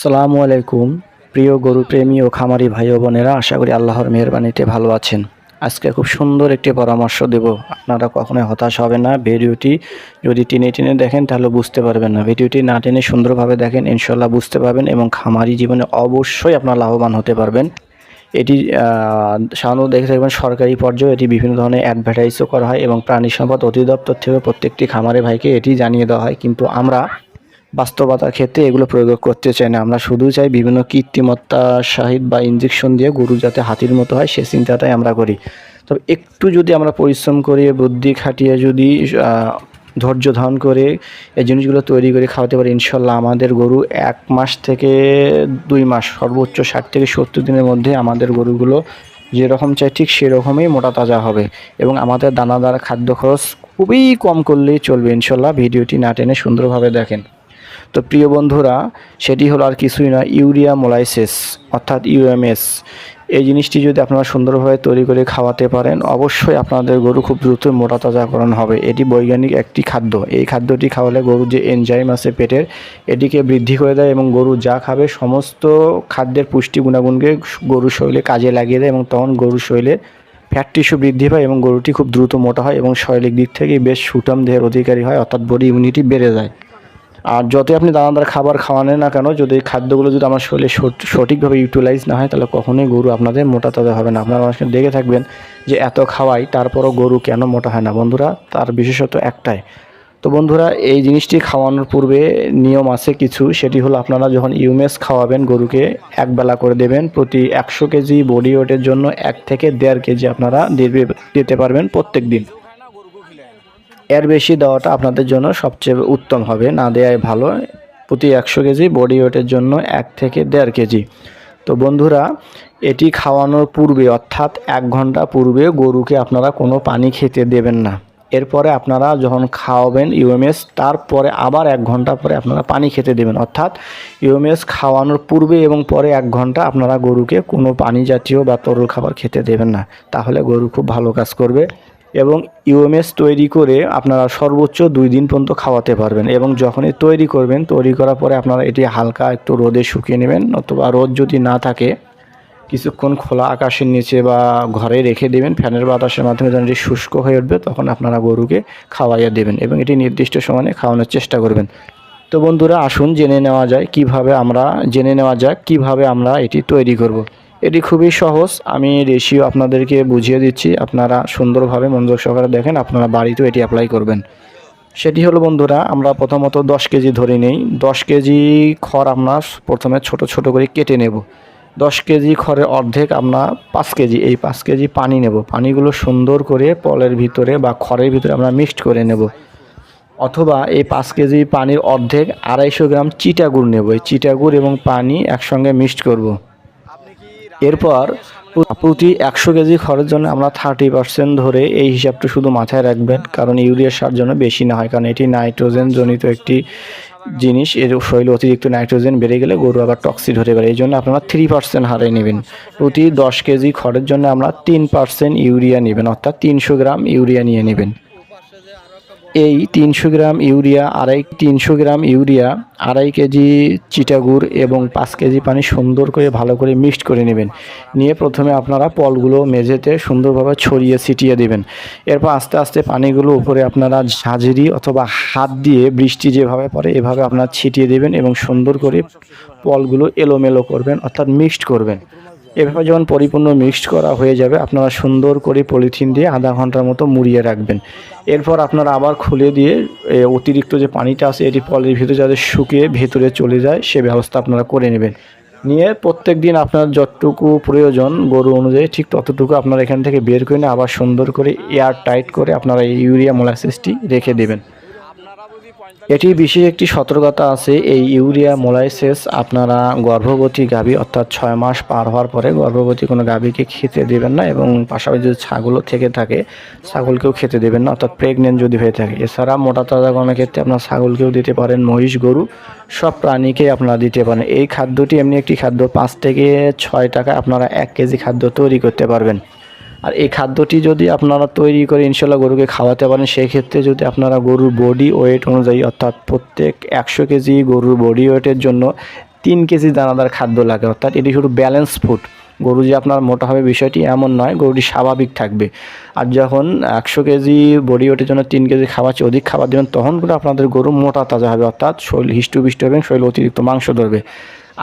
আসসালামু আলাইকুম, প্রিয় গরু প্রেমী ও খামারি ভাই বোনেরা, আশা করি আল্লাহর মেহরবানিতে ভালো আছেন। আজকে খুব সুন্দর একটি পরামর্শ দেব। আপনারা কখনোই হতাশ হবে না। ভিডিওটি যদি টেনে টেনে দেখেন, তাহলে বুঝতে পারবেন না। ভিডিওটি না টেনে সুন্দরভাবে দেখেন ইনশাল্লাহ বুঝতে পারবেন এবং খামারি জীবনে অবশ্যই আপনারা লাভবান হতে পারবেন। এটি সাধারণত দেখে থাকবেন, সরকারি পর্যায়ে এটি বিভিন্ন ধরনের অ্যাডভার্টাইজও করা হয় এবং প্রাণী সম্পদ অধিদপ্তর থেকে প্রত্যেকটি খামারে ভাইকে এটি জানিয়ে দেওয়া হয়। কিন্তু আমরা বাস্তবতার ক্ষেত্রে এগুলো প্রয়োগ করতে চাই না। আমরা শুধু চাই বিভিন্ন কৃত্রিমত্তা সাহিত বা ইঞ্জেকশন দিয়ে গরু যাতে হাতির মতো হয়, সে চিন্তাটাই আমরা করি। তবে একটু যদি আমরা পরিশ্রম করি, বুদ্ধি খাটিয়ে যদি ধৈর্য ধারণ করে এই জিনিসগুলো তৈরি করে খাওয়াতে পারি, ইনশাল্লাহ আমাদের গরু এক মাস থেকে দুই মাস, সর্বোচ্চ ষাট থেকে সত্তর দিনের মধ্যে আমাদের গরুগুলো যেরকম চাই ঠিক সেরকমই মোটা তাজা হবে। এবং আমাদের দানাদার খাদ্য খরচ খুবই কম করলেই চলবে, ইনশাল্লাহ। ভিডিওটি না টেনে সুন্দরভাবে দেখেন। তো প্রিয় বন্ধুরা, সেটি হলো আর কিছুই না ইউরিয়া মোলাইসিস, অর্থাৎ ইউএমএস। এই জিনিসটি যদি আপনারা সুন্দরভাবে তৈরি করে খাওয়াতে পারেন, অবশ্যই আপনাদের গরু খুব দ্রুত মোটা তাজাকরণ হবে। এটি বৈজ্ঞানিক একটি খাদ্য। এই খাদ্যটি খাওয়ালে গরুর যে এনজাইম আছে পেটের, এটিকে বৃদ্ধি করে দেয় এবং গরু যা খাবে সমস্ত খাদ্যের পুষ্টি গুণাগুণকে গরুর শরীরে কাজে লাগিয়ে দেয় এবং তখন গরুর শরীরে ফ্যাট টিস্যু বৃদ্ধি পায় এবং গরুটি খুব দ্রুত মোটা হয় এবং শারীরিক দিক থেকে বেশ সুঠাম দেহের অধিকারী হয়, অর্থাৎ বডি ইমিউনিটি বেড়ে যায়। আর যতই আপনি দানাদার খাবার খাওয়ানেন না কেন, যদি খাদ্যগুলো যদি আমার শরীরে সঠ- সঠিকভাবে ইউটিলাইজ না হয়, তাহলে কখনোই গরু আপনাদের মোটা তাজা হবে না। আপনারা মানুষকে দেখে থাকবেন যে এত খাওয়াই তারপরও গরু কেন মোটা হয় না? বন্ধুরা, তার বিশেষত একটাই। তো বন্ধুরা, এই জিনিসটি খাওয়ানোর পূর্বে নিয়ম আছে কিছু। সেটি হলো আপনারা যখন ইউমেস খাওয়াবেন গরুকে একবেলা করে দেবেন। প্রতি একশো কেজি বডি ওয়েটের জন্য এক থেকে দেড় কেজি আপনারা দিতে পারবেন প্রত্যেক দিন এর বেশি দেওয়াটা আপনাদের জন্য সবচেয়ে উত্তম হবে। না দেওয়াই ভালো। প্রতি একশো কেজি বডি ওয়েটের জন্য এক থেকে দেড় কেজি। তো বন্ধুরা, এটি খাওয়ানোর পূর্বে, অর্থাৎ এক ঘণ্টা পূর্বে গরুকে আপনারা কোনো পানি খেতে দেবেন না। এরপরে আপনারা যখন খাওয়াবেন ইউএমএস, তারপরে আবার এক ঘণ্টা পরে আপনারা পানি খেতে দেবেন। অর্থাৎ ইউএমএস খাওয়ানোর পূর্বে এবং পরে এক ঘণ্টা আপনারা গরুকে কোনো পানি জাতীয় বা তরল খাবার খেতে দেবেন না। তাহলে গরু খুব ভালো কাজ করবে। এবং ইউএমএস তৈরি করে আপনারা সর্বোচ্চ দুই দিন পর্যন্ত খাওয়াতে পারবেন এবং যখনই তৈরি করবেন, তৈরি করার পরে আপনারা এটি হালকা একটু রোদে শুকিয়ে নেবেন অথবা রোদ যদি না থাকে, কিছুক্ষণ খোলা আকাশের নিচে বা ঘরে রেখে দেবেন, ফ্যানের বাতাসের মাধ্যমে যখন এটি শুষ্ক হয়ে উঠবে তখন আপনারা গরুকে খাওয়াইয়া দেবেন এবং এটি নির্দিষ্ট সময়ে খাওয়ানোর চেষ্টা করবেন তো বন্ধুরা, আসুন জেনে নেওয়া যায় কীভাবে আমরা, জেনে নেওয়া যাক কীভাবে আমরা এটি তৈরি করব। এটি খুবই সহজ। আমি রেশিও আপনাদেরকে বুঝিয়ে দিচ্ছি। আপনারা সুন্দরভাবে মনোযোগ সহকারে দেখেন, আপনারা বাড়িতেও এটি অ্যাপ্লাই করবেন। সেটি হলো, বন্ধুরা, আমরা প্রথমত দশ কেজি ধরে নেই। দশ কেজি খড় আমরা প্রথমে ছোট ছোট করে কেটে নেব। দশ কেজি খড়ের অর্ধেক আমরা পাঁচ কেজি, এই পাঁচ কেজি পানি নেব। পানিগুলো সুন্দর করে পলের ভিতরে বা খড়ের ভিতরে আমরা মিক্সড করে নেব। অথবা এই পাঁচ কেজি পানির অর্ধেক আড়াইশো গ্রাম চিটাগুড় নেব। এই চিটাগুড় এবং পানি একসঙ্গে মিক্সড করব। এরপর প্রতি একশো কেজি খড়ের জন্য আমরা থার্টি পার্সেন্ট ধরে এই হিসাবটা শুধু মাথায় রাখবেন, কারণ ইউরিয়া সার জন্য বেশি না হয়, কারণ এটি নাইট্রোজেন জনিত একটি জিনিস, এর শরীরে অতিরিক্ত নাইট্রোজেন বেড়ে গেলে গরু আবার টক্সিড হতে পারে, এই জন্য আপনারা থ্রি পার্সেন্ট হারে নেবেন। প্রতি দশ কেজি খড়ের জন্য আমরা তিন পার্সেন্ট ইউরিয়া নেবেন, অর্থাৎ তিনশো গ্রাম ইউরিয়া নিয়ে নেবেন। এই তিনশো গ্রাম ইউরিয়া, আড়াই তিনশো গ্রাম ইউরিয়া, আড়াই কেজি চিটাগুড় এবং পাঁচ কেজি পানি সুন্দর করে ভালো করে মিক্সড করে নেবেন। নিয়ে প্রথমে আপনারা পলগুলো মেঝেতে সুন্দরভাবে ছড়িয়ে ছিটিয়ে দেবেন। এরপর আস্তে আস্তে পানিগুলো উপরে আপনারা ঝাঁঝরি অথবা হাত দিয়ে বৃষ্টি যেভাবে পড়ে এভাবে আপনারা ছিটিয়ে দেবেন এবং সুন্দর করে পলগুলো এলোমেলো করবেন, অর্থাৎ মিক্সড করবেন। এভাবে যখন পরিপূর্ণ মিক্সড করা হয়ে যাবে, আপনারা সুন্দর করে পলিথিন দিয়ে আধা ঘণ্টার মতো মুড়িয়ে রাখবেন। এরপর আপনারা আবার খুলে দিয়ে অতিরিক্ত যে পানিটা আছে, এটি পলের ভিতরে যাতে শুকিয়ে ভেতরে চলে যায়, সে ব্যবস্থা আপনারা করে নেবেন। নিয়ে প্রত্যেক দিন আপনার যতটুকু প্রয়োজন গরু অনুযায়ী, ঠিক ততটুকু আপনারা এখান থেকে বের করে নিয়ে আবার সুন্দর করে এয়ার টাইট করে আপনারা এই ইউরিয়া মোলাসিসটি রেখে দেবেন। এটি বিশেষ একটি সতর্কতা আছে, এই ইউরিয়া মোলাইসেস আপনারা গর্ভবতী গাভী অর্থাৎ ছয় মাস পার হওয়ার পরে গর্ভবতী কোনো গাভীকে খেতে দেবেন না এবং পাশাপাশি যদি ছাগলও থেকে থাকে, ছাগলকেও খেতে দেবেন না, অর্থাৎ প্রেগনেন্ট যদি হয়ে থাকে। এছাড়া মোটা তাজাকরণের ক্ষেত্রে আপনার ছাগলকেও দিতে পারেন, মহিষ, গরু, সব প্রাণীকেই আপনারা দিতে পারেন। এই খাদ্যটি এমনি একটি খাদ্য, পাঁচ থেকে ছয় টাকা আপনারা এক কেজি খাদ্য তৈরি করতে পারবেন। আর এই খাদ্যটি যদি আপনারা তৈরি করে ইনশাল্লাহ গরুকে খাওয়াতে পারেন সেই ক্ষেত্রে যদি আপনারা গরুর বডি ওয়েট অনুযায়ী অর্থাৎ প্রত্যেক একশো কেজি গরুর বডি ওয়েটের জন্য তিন কেজি দানাদার খাদ্য লাগে, অর্থাৎ এটি শুধু ব্যালেন্স ফুড গরু যে আপনার মোটা হবে বিষয়টি এমন নয়, গরুটি স্বাভাবিক থাকবে। আর যখন একশো কেজি বডি ওয়েটের জন্য তিন কেজি খাবার চেয়ে অধিক খাবার দেবেন, তখন করে আপনাদের গরু মোটা তাজা হবে, অর্থাৎ শরীর হিষ্টপুষ্ট হবে শরীর অতিরিক্ত মাংস ধরবে।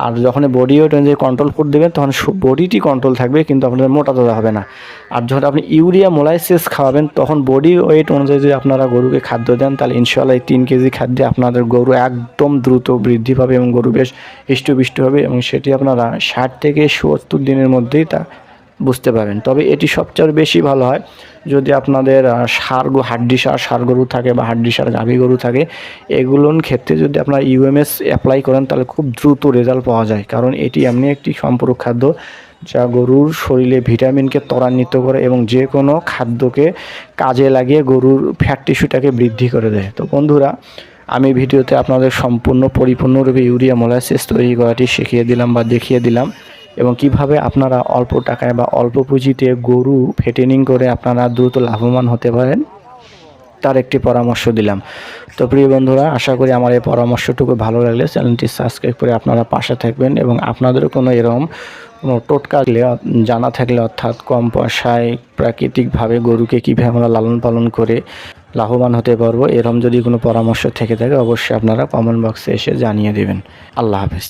আর যখন বডি ওয়েট অনুযায়ী কন্ট্রোল ফুড দেবেন, তখন বডিটি কন্ট্রোল থাকবে, কিন্তু আপনাদের মোটা তাজা হবে না। আর যখন আপনি ইউরিয়া মোলাইসিস খাওয়াবেন, তখন বডি ওয়েট অনুযায়ী যদি আপনারা গরুকে খাদ্য দেন, তাহলে ইনশাল্লাহ এই তিন কেজি খাদ্যে আপনাদের গরু একদম দ্রুত বৃদ্ধি পাবে এবং গরু বেশ হৃষ্টপুষ্ট হবে এবং সেটি আপনারা ষাট থেকে সত্তর দিনের মধ্যেই তা বুঝতে পারবেন তবে এটি সবচেয়ে বেশি ভালো হয় যদি আপনাদের গো হাড্ডি সার সার গরু থাকে বা হাড্ডি সার, গাভী গরু থাকে, এগুলোর ক্ষেত্রে যদি আপনারা ইউএমএস অ্যাপ্লাই করেন, তাহলে খুব দ্রুত রেজাল্ট পাওয়া যায়। কারণ এটি এমনি একটি সম্পূরক খাদ্য যা গরুর শরীরে ভিটামিনকে ত্বরান্বিত করে এবং যে কোনো খাদ্যকে কাজে লাগিয়ে গরুর ফ্যাট টিস্যুটাকে বৃদ্ধি করে দেয়। তো বন্ধুরা, আমি ভিডিওতে আপনাদের সম্পূর্ণ পরিপূর্ণরূপে ইউরিয়া মোলাসিস তৈরি করাটি শিখিয়ে দিলাম বা দেখিয়ে দিলাম। এবং কীভাবে আপনারা অল্প টাকায় বা অল্প পুঁজিতে গরু ফেটেনিং করে আপনারা দ্রুত লাভবান হতে পারেন, তার একটি পরামর্শ দিলাম। তো প্রিয় বন্ধুরা, আশা করি আমার এই পরামর্শটুকু ভালো লাগলে চ্যানেলটি সাবস্ক্রাইব করে আপনারা পাশে থাকবেন এবং আপনাদেরও কোনো এরকম কোনো টোটকা জানা থাকলে অর্থাৎ কম পয়সায় প্রাকৃতিকভাবে গরুকে কীভাবে আমরা লালন পালন করে লাভবান হতে পারব, এরকম যদি কোনো পরামর্শ থেকে থাকে, অবশ্যই আপনারা কমেন্ট বক্সে এসে জানিয়ে দেবেন। আল্লাহ হাফেজ।